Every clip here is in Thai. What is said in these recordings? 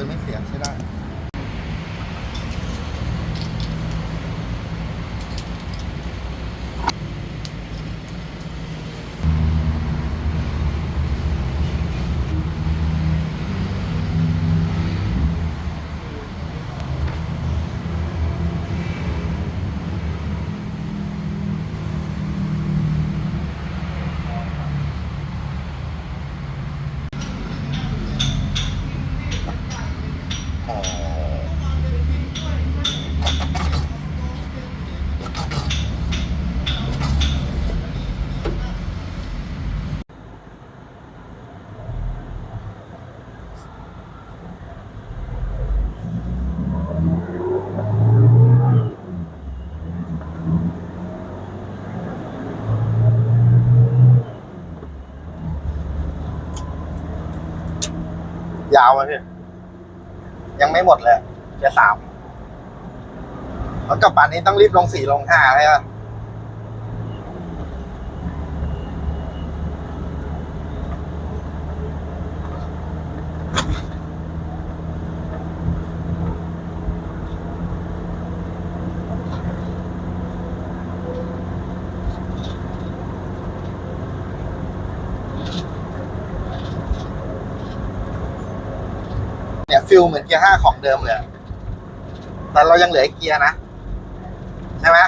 permite ยาวไหมพี่ยังไม่หมดเลยเกียร์สามแล้วกับป่านนี้ต้องรีบลงสี่ลงห้าเลยอะ ฟิลเหมือนเกียร์ห้าของเดิมเลยแต่เรายังเหลือเกียร์นะ ใช่ไหม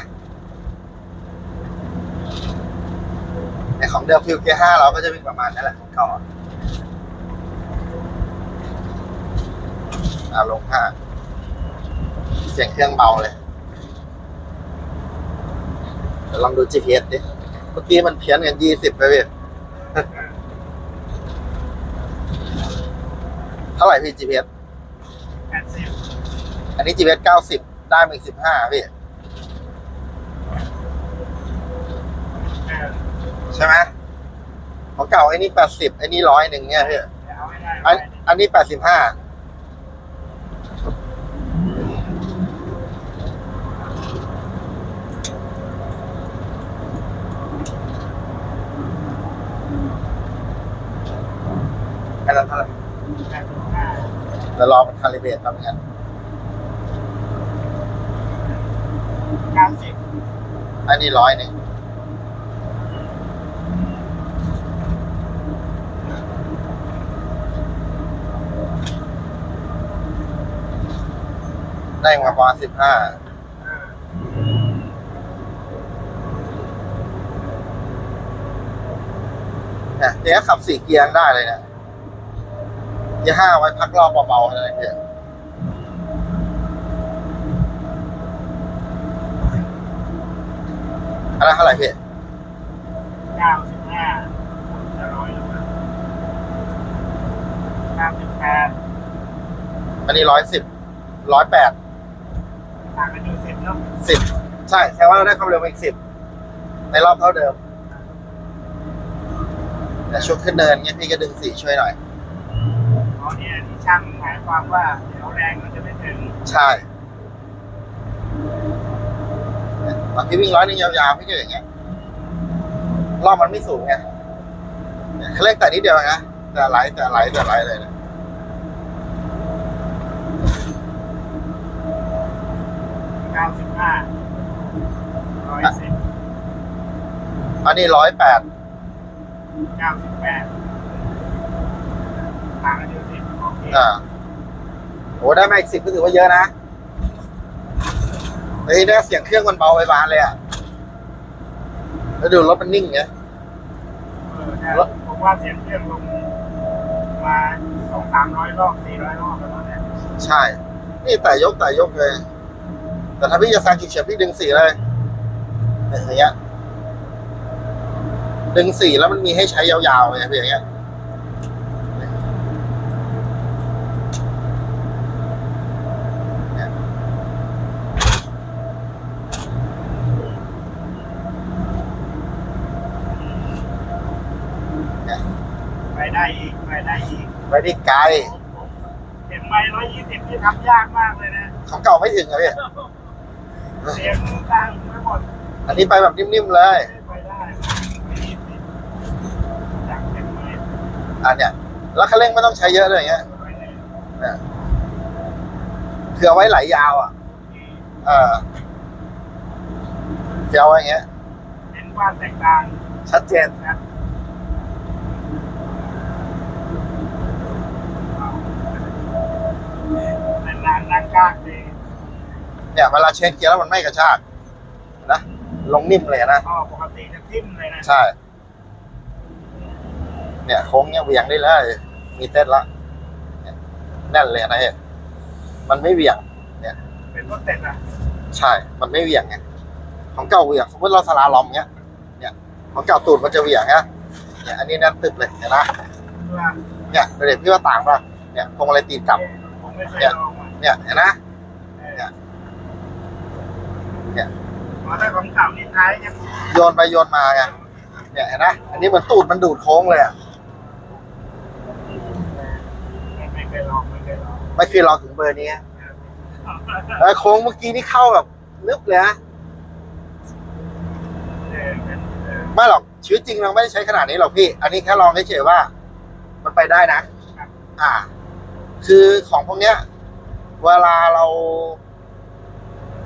ในของเดิมฟิลเกียร์ห้าเราก็จะวิ่งประมาณนั้นแหละของเก่อะอ่าลงห้าเสียงเครื่องเบาเลยเดี๋ยวลองดู GPS ดิเมื่อกี้มันเพี้ยนกันยี่สิบไปพี่เท่าไหร่พี่ GPS แปดสิบอั นนี้ GPS เก้าสิบได้มาอีกสิบห้าพี่เออใช่ไหมของเก่าไอ้นี่แปดสิบไอ้นี่ร้อยหนึ่งเนี่ยพี่เดี๋ยวเอาให้ได้อันอันนี้แปดสิบห้าแค่นั้นเท่าไหร่แปดสิบห้าเดี๋ยวรอมันคาลิเบรตแป๊บนึง เก้าสิบอันนี้ร้อยหนึ่งได้มาประมาณสิบห้าเนี่ยเดี๋ยวขับสี่เกียร์ได้เลยเนี่ยเกียร์ห้าไว้พักรอบเบาๆอะไรเนี่ย อันนั้นเท่าไหร่พี่เก้าสิบห้าจะร้อยแล้วนะเก้าสิบแปดอันนี้ร้อยสิบร้อยแปดต่างกันอยู่สิบเนาะสิบใช่แค่ว่าเราได้ความเร็วมาอีกสิบในรอบเท่าเดิม แต่ช่วงขึ้นเนินเงี้ยพี่ก็ดึงสี่ช่วยหน่อยเพราะเนี่ยที่ช่างหมายความว่าเดี๋ยวแรงมันจะไม่ถึง ใช่เนี่ย ตอนที่วิ่งร้อยนึงยาวๆพี่ก็อย่างเงี้ยรอบมันไม่สูงไงเนี่ยเขาเร่งแต่นิดเดียวนะแต่ไหลแต่ไหลแต่ไหลเลยนะเก้าสิบห้าร้อยสิบอันนี้ร้อยแปดเก้าสิบแปดต่างกันอยู่สิบโอเคอ่าโอ้ได้มาอีกสิบก็ถือว่าเยอะนะ เฮ้ยได้เสียงเครื่องมันเบาไปบานเลยอะ แล้วดูรถมันนิ่งไงเออแต่ผมว่าเสียงเครื่องลงมาสองสามร้อยรอบสี่ร้อยรอบแล้วเนี่ยใช่ นี่แต่ยกแต่ยกเลย แต่ถ้าพี่จะแซงเฉียบๆพี่ดึงสี่เลยเนี่ยอย่างเงี้ยดึงสี่แล้วมันมีให้ใช้ยาวๆไงพี่อย่างเงี้ย ไปได้อีกไป ได้อีกไปได้ไกลเสียงไม้ร้อยยี่สิบที่ทำยากมากเลยนะของเก่าไม่ถึงอะพี่เสียงดังไม่หมดอันนี้ไปแบบนิ่มๆเลยไปได้ยี่สิบจากเสียงไม้อันเนี้ยแล้วคันเร่งไม่ต้องใช้เยอะเลยอย่างเงี้ยไปเลยเนี่ยคือเอาไว้ไหลยาวอะเออเฟี้ยวไว้อย่างเงี้ยเป็นความแตกต่างชัดเจนนะ นานๆนั่งกลางดีเนี่ยเวลาเชนเกียร์แล้วมันไม่กระชากนะลงนิ่มเลยนะอ๋อปกติจะทิ่มเลยนะใช่ เนี่ยโค้งเนี่ยเหวี่ยงได้เลยมีเต้นละเนี่ยแน่นเลยนะเฮ้ยมันไม่เหวี่ยงเป็นรถเต็ดอะใช่ มันไม่เหวี่ยงไงของเก่าเหวี่ยงสมมติเราสลาลอมเงี้ย เนี่ยของเก่าตูดมันจะเหวี่ยงนะเนี่ยอันนี้แน่นตึบเลยเห็นนะเพื่อเนี่ยเดี๋ยวพี่ว่าต่างป่ะเนี่ยพวงมาลัยตีนกลับผมไม่เคยลองอะ เนี่ยเห็นนะเนี่ยเนี่ยอ๋อถ้าของเก่านี่ท้ายยังโยนไปโยนมาไงเนี่ยเห็นนะอันนี้เหมือนตูดมันดูดโค้งเลยอะไม่เคยลองไม่เคยลองไม่เคยลองถึงเบอร์นี้เออโค้งเมื่อกี้นี่เข้าแบบนึบเลยนะเออเป็นเออไม่หรอกชีวิตจริงเราไม่ได้ใช้ขนาดนี้หรอกพี่ อันนี้แค่ลองเฉยๆว่า มันไปได้นะ อ่า คือของพวกเนี้ย เวลาเรา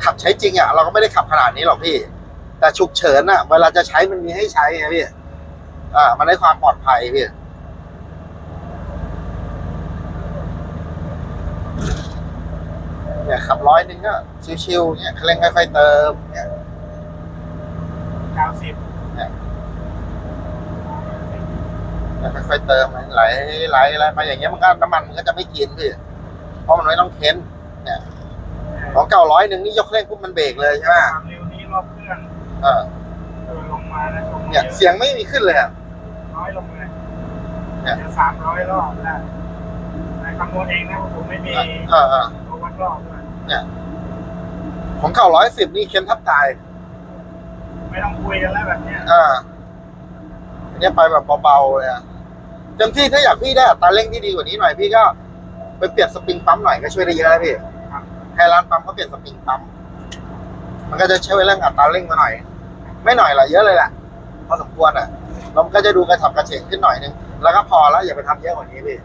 ขับใช้จริงอะเราก็ไม่ได้ขับขนาดนี้หรอกพี่ แต่ฉุกเฉินอะ เวลาจะใช้มันมีให้ใช้ไงพี่อ่ามันได้ความปลอดภัยพี่เนี่ยขับร้อยหนึ่งก็ชิวๆเนี่ยเร่งค่อยๆเติมเนี่ยเก้าสิบแล้วค่อยๆเติมไหลไหลไหลไปอย่างเงี้ยมันก็น้ำมันมันก็จะไม่กินพี่ เพราะมันไม่ต้องเค้นของเก่าร้อยหนึ่งนี่ยกเร่งปุ๊บมันเบรกเลยใช่ไหมความเร็วนี้รอบเครื่องเออเออลงมาแล้วลงมาเนี่ยเสียงไม่มีขึ้นเลยอะน้อยลงเลยเนี่ยจะสามร้อยรอบได้แต่คำนวณเองนะผมไม่มีเออเออตัววัดรอบด้วยของเก่าร้อยสิบนี่เค้นทับตาย ไม่ต้องคุยกันแล้วแบบเนี้ยอ่าอันนี้ไปแบบเบาๆเลยอะเต็มที่ถ้าอยากพี่ได้อัตราเร่งที่ดีกว่านี้หน่อยพี่ก็ ไปเปลี่ยนสปริงปั๊มหน่อยก็ช่วยได้เยอะนะพี่ครับให้ร้านปั๊มเขาเปลี่ยนสปริงปั๊ม มันก็จะช่วยเรื่องอัตราเร่งมาหน่อย ไม่หน่อยหรอกเยอะเลยแหละพอสมควรอะแล้วมันก็จะดูกระฉับกระเฉงขึ้นหน่อยนึง แล้วก็พอแล้วอย่าไปทำเยอะกว่านี้พี่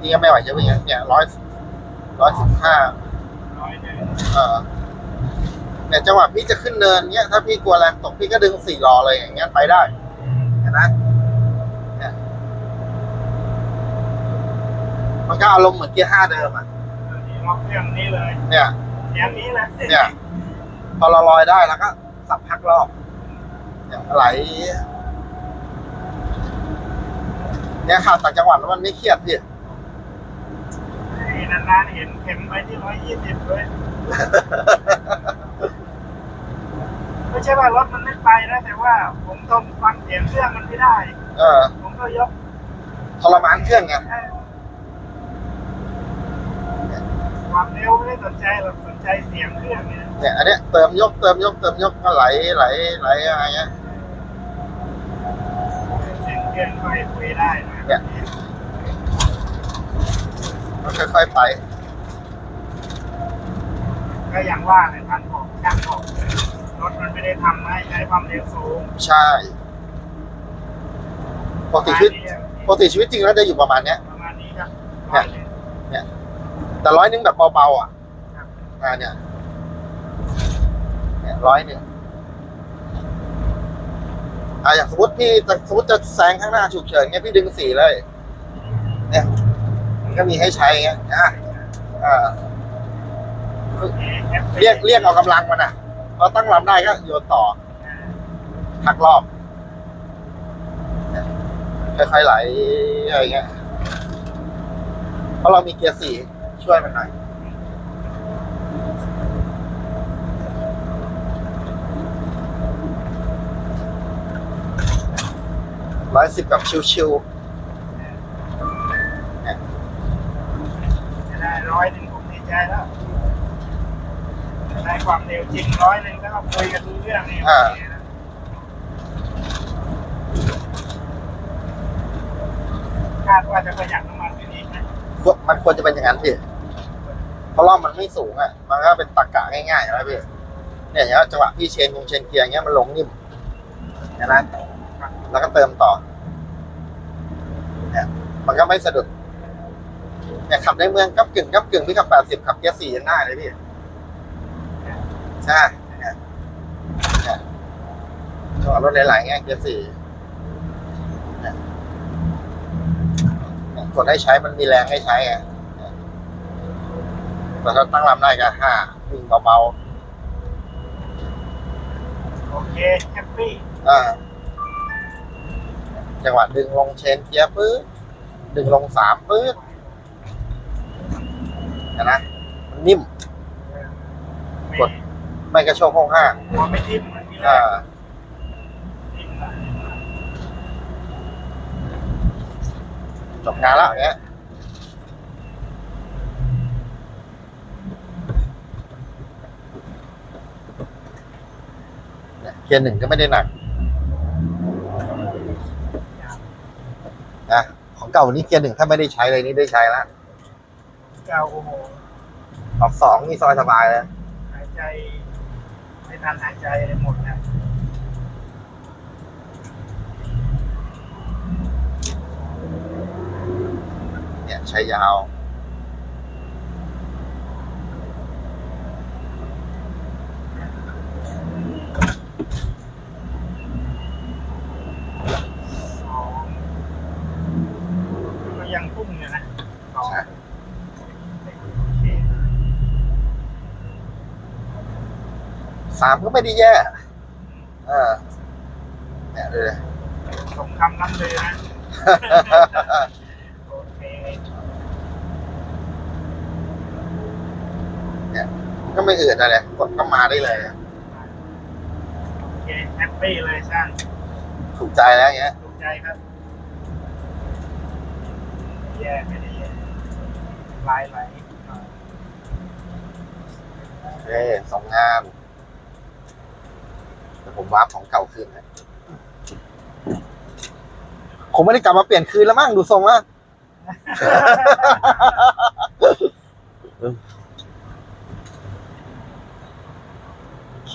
นี่ก็ไม่ไหวเยอะไปเยอะเนี่ยร้อยร้อยสิบห้าร้อยหนึ่งเออเนี่ยจังหวะพี่จะขึ้นเนินเนี้ยถ้าพี่กลัวแรงตกพี่ก็ดึงสี่ล้อเลยอย่างเงี้ยไปได้เห็นไหมเนี่ย มันก็อารมณ์เหมือนเกียร์ห้าเดิมอะอันนี้รอบเครื่องนี้เลยเนี่ยเสียงนี้เลยเนี่ยพอเราลอยได้แล้วก็ สับพักรอบเนี่ยไหลเนี่ยขับต่างจังหวัดแล้วมันไม่เครียดพี่นานๆเห็นเข็มไปที่ร้อยยี่สิบเลยไม่ใช่ว่ารถมันไม่ไปนะแต่ว่า ผมทนฟังเสียงเครื่องมันไม่ได้ เออ ผมก็ยกทรมานเครื่องไง ความเร็วไม่ได้สนใจหรอกสนใจเสียงเครื่องเนี่ยเนี่ยอันเนี้ยเติมยกเติมยกเติมยกก็ไหลไหลไหลอะไรเงี้ยเสียงเครื่องค่อยคุยได้นะเนี่ยมันค่อยๆไป ก็อย่างว่าเลยท่านบอกช่างบอกรถมันไม่ได้ทำให้ใช้ความเร็วสูงใช่ปกติชีวิตปกติชีวิตจริงแล้วจะอยู่ประมาณเนี้ยประมาณนี้ครับร้อยหนึ่ง แต่ร้อยหนึงแบบเบาๆอะอ่าเนี่ยเนี่ยร้อยหนึ่งอ่าอย่างสมมติพี่จะสมมติจะแซงข้างหน้าฉุกเฉินเงี้ยพี่ดึงสี่เลย เนี่ย มันก็มีให้ใช้เงี้ยอะอ่าเรียกเรียกเอากำลังมันอะพอตั้งลำได้ก็โยนต่อพักรอบค่อยๆไหลอะไรเงี้ยเพราะเรามีเกียร์สี่ ช่วยมันหน่อยร้อยสิบกับชิวจะได้ร้อยหนึ่งผมดีใจแล้วได้ความเร็วจริงร้อยหนึ่งแล้วก็คุยกันรู้เรื่องนี่โอเคนะคาดว่าจะประหยัดน้ำมันไปอีกนะๆควรมันควรจะเป็นอย่างนั้นพี่ เพราะรอบมันไม่สูงอะ มันก็เป็นตักกะง่ายๆนะพี่เนี่ยอย่างจังหวะพี่เชนวงเชนเกียร์อย่างเงี้ยมันลงนิ่มเห็นไหมแล้วก็เติมต่อ เนี่ย มันก็ไม่สะดุด เนี่ยขับในเมืองกับกึ่งกับกึ่งพี่ขับแปดสิบขับเกียร์สี่ยังได้เลยพี่ ใช่เนี่ยเนี่ยจังหวะรถหลายๆเงี้ยเกียร์สี่เนี่ยกดให้ใช้มันมีแรงให้ใช้ไง แต่ถ้าตั้งลำได้ก็ห้าวิ่งเบาโอเคแฮปปี้ๆอ่าจังหวะดึงลงเชนเกียร์ปื๊ดดึงลงสามปื๊ดเห็นไหมมันนิ่มไม่กด ไม่กระโชกห้องห้างหัวไม่ทิ่มเหมือนที่แรอ่ากทิ่มละจบงานแล้วอย่างเงี้ยเนี่ยเกียร์หนึ่งก็ไม่ได้หนักนะของเก่านี่เกียร์หนึ่งถ้าไม่ได้ใช้เลยนี่ได้ใช้แล้วเก้าโอ้โหออกสองนี่ซอยสบายเลยหายใจไม่ทันหายใจเลยหมดนะเนี่ยใช้ยาว สองก็ยังพุ่งอยู่นะสอง ใช่ โอเค สามก็ไม่ได้แย่เออเนี่ยเลยสมคำล้ำเลยนะ โอเคก็ไม่อื่นอะไรกดเข้ามาได้เลยโอเคแฮปปี้เลยช่างถูกใจแล้วอย่างเงี้ย ถูกใจครับแย่ไม่ได้แย่ลายไหลหน่อยโอเคสองงาน ผมวาร์ปของเก่าคืนนะผมไม่ได้กลับมาเปลี่ยนคืนแล้วมั้งดูทรงว่โอเค